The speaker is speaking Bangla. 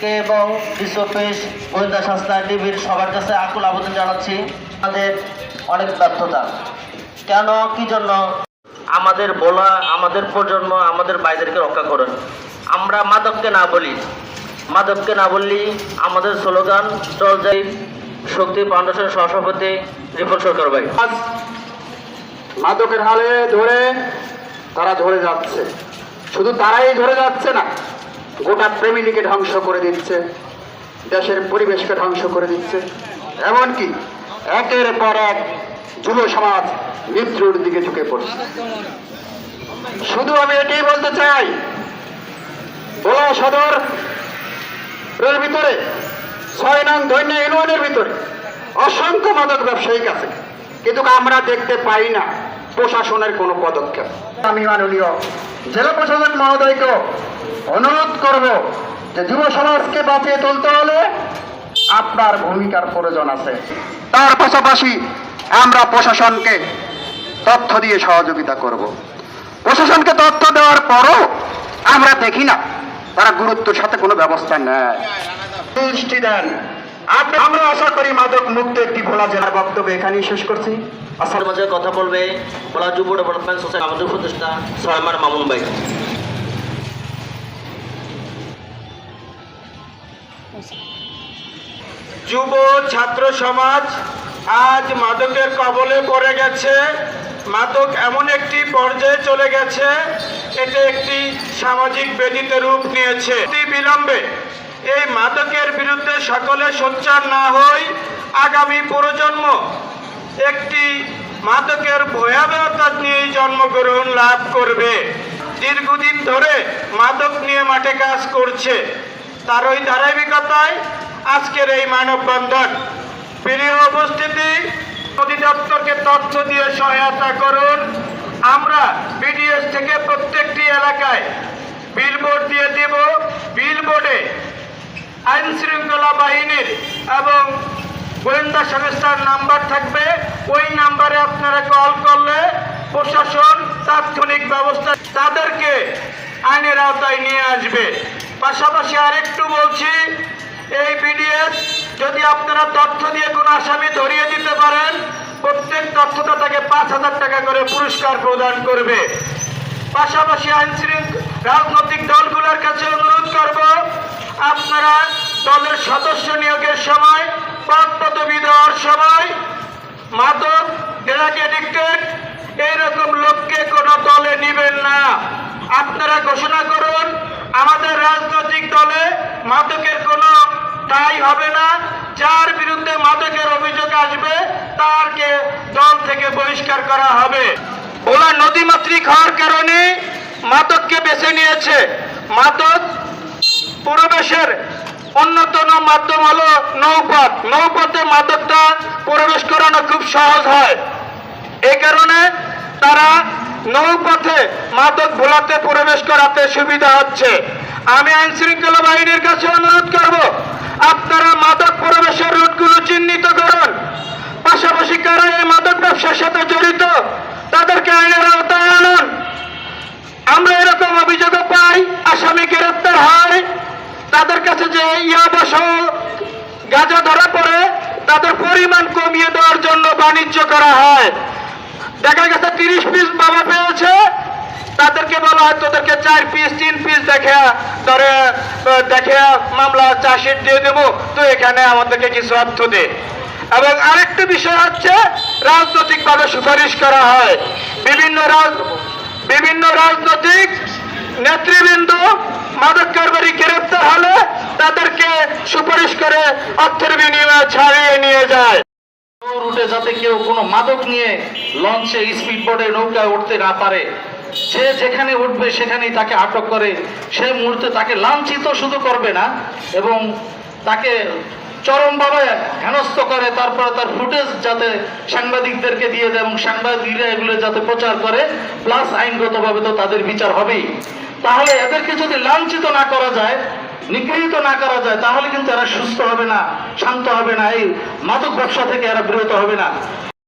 কে এবং বিশ্ব গোয়েন্দা সংস্থা ডিবির সবার কাছে আকুল আবেদন জানাচ্ছি আমাদের অনেক ব্যর্থতা। কেন, কি জন্য? আমাদের বলা, আমাদের প্রজন্ম, আমাদের বাইদেরকে রক্ষা করুন। আমরা মাদককে না বলি। মাদককে না বললি আমাদের স্লোগান, চল যাই শক্তি ফাউন্ডেশনের সহসভাপতি রিপন সরকার ভাই। মাদকের হালে ধরে তারা ধরে যাচ্ছে। শুধু তারাই ধরে যাচ্ছে না গোটা প্রেমিনীকে ধ্বংস করে দিচ্ছে, দেশের পরিবেশকে ধ্বংস করে দিচ্ছে। এমনকি একের পর এক যুব সমাজ মৃত্যুর দিকে ঝুঁকে পড়ছে। শুধু আমি এটাই বলতে চাই, বোলা সদর এর ভিতরে, ছয় নং দৈন্য ইউনিয়নের ভিতরে অসংখ্য মাদক ব্যবসায়িক আছে কিন্তু আমরা দেখতে পাই না প্রশাসনের কোনো পদক্ষেপ। আমি মাননীয় জেলা প্রশাসক মহোদয়কে অনুরোধ করব যে যুব সমাজকে বাঁচিয়ে তুলতে হলে আপনার ভূমিকার প্রয়োজন আছে। তার পাশাপাশি আমরা প্রশাসনকে তথ্য দিয়ে সহযোগিতা করব। প্রশাসনকে তথ্য দেওয়ার পরও আমরা দেখি না, তারা গুরুত্বের সাথে কোনো ব্যবস্থা নেয়। দেন। আমরা আশা করি মাদক মুক্ত একটি ভোলা জেলার বক্তব্য এখানেই শেষ করছি। আসার মাঝে কথা বলবে বলা যুব ডেভেলপমেন্ট সোসাইটি আমাদের উপদেষ্টা সয়মার মামুন ভাই। যুব ছাত্র সমাজ, আজ মাদকের কবলে পড়ে গেছে। মাদক এমন একটি পর্যায়ে চলে গেছে, এটা একটি সামাজিক বেদিতে রূপ নিয়েছে। বিলম্বে এই মাদকের বিরুদ্ধে সকলে সোচ্চার না হই আগামী প্রজন্ম একটি মাদকের ভয়াবহতা নিয়েই জন্মগ্রহণ লাভ করবে। দীর্ঘদিন ধরে মাদক নিয়ে মাঠে কাজ করছে। তার ওই ধারাবাহিকতায় আজকের এই মানববন্ধন। প্রিয় উপস্থিতি, অধিদপ্তরকে তথ্য দিয়ে সহায়তা করুন। আমরা বিডিএস থেকে প্রত্যেকটি এলাকায় বিলবোর্ড দিয়ে দেব। বিলবোর্ডে আইন শৃঙ্খলা বাহিনীর এবং গোয়েন্দা সংস্থার নাম্বার থাকবে। ওই নাম্বারে আপনারা কল করলে প্রশাসন তাৎক্ষণিক ব্যবস্থা তাদেরকে আইনের আওতায় নিয়ে আসবে। পাশাপাশি আরেকটু বলছি, এই বিডিএস যদি আপনারা তথ্য দিয়ে কোনো আসামি ধরিয়ে দিতে পারেন, প্রত্যেক তথ্যদাতাকে পাঁচ হাজার টাকা করে পুরস্কার প্রদান করবে। পাশাপাশি আইন রাজনৈতিক দলগুলোর কাছে অনুরোধ করব, আপনারা দলের সদস্য নিয়োগের সময় পদ পদবি দেওয়ার সময়, মাদক ড্রাগ এডিক্টেড এইরকম লোককে কোনো দলে নিবেন না। আপনারা ঘোষণা করুন আমাদের রাজনৈতিক দলে মাদকের কোনো ঠাই হবে না। যার বিরুদ্ধে মাদকের অভিযোগ আসবে, তারকে দল থেকে বহিষ্কার করা হবে। ওলা নদীমাতৃক হওয়ার কারণে মাদককে বেছে নিয়েছে। মাদক প্রবেশের অন্যতম মাধ্যম হলো নৌপথ। নৌপথে মাদকটা প্রবেশ করানো খুব সহজ হয়। এই কারণে তারা নৌপথে মাদক ভোলাতে প্রবেশ করাতে সুবিধা হচ্ছে। আমি আইন শৃঙ্খলা বাহিনীর কাছে অনুরোধ করব, আপনারা মাদক প্রবেশের রুটগুলো চিহ্নিত করুন। পাশাপাশি কারা এই মাদক ব্যবসার সাথে জড়িত, তাদেরকে আইনের আওতায় আনুন। আমরা এরকম অভিযোগ পাই, আসামি গ্রেপ্তার হয়। তাদের কাছে যে ইয়াবা গাঁজা ধরা পড়ে, তাদের পরিমাণ কমিয়ে দেওয়ার জন্য বাণিজ্য করা হয়। দেখা গেছে তিরিশ পিস বাবা পেয়েছে। তাদেরকে বলা হয়, তোদেরকে চার পিস তিন পিস দেখে, ধরে দেখে মামলা চাষের দিয়ে দেবো। তো এখানে আমাদেরকে কিছু অর্থ দে। এবং আরেকটা বিষয় হচ্ছে, রাজনৈতিকভাবে সুপারিশ করা হয়। বিভিন্ন বিভিন্ন রাজনৈতিক নেতৃবৃন্দ মাদক কারবারি গ্রেপ্তার হলে তাদেরকে সুপারিশ করে অর্থের বিনিময়ে ছাড়িয়ে নিয়ে যায়। যাতে কেউ কোনো মাদক নিয়ে লঞ্চে স্পিড বোর্ডে নৌকায় উঠতে না পারে। সে যেখানে উঠবে, সেখানেই তাকে আটক করে। সেই মুহূর্তে তাকে লাঞ্ছিত শুধু করবে না, এবং তাকে চরমভাবে হেনস্থ করে। তারপরে তার ফুটেজ যাতে সাংবাদিকদেরকে দিয়ে দেয় এবং সাংবাদিকরা এগুলো যাতে প্রচার করে, প্লাস আইনগতভাবে তো তাদের বিচার হবেই। তাহলে এদেরকে যদি লাঞ্ছিত না করা যায় নিগৃহীত না করা যায়, তাহলে কিন্তু এরা সুস্থ হবে না, শান্ত হবে না, এই মাদক ব্যবসা থেকে এরা বিরত হবে না।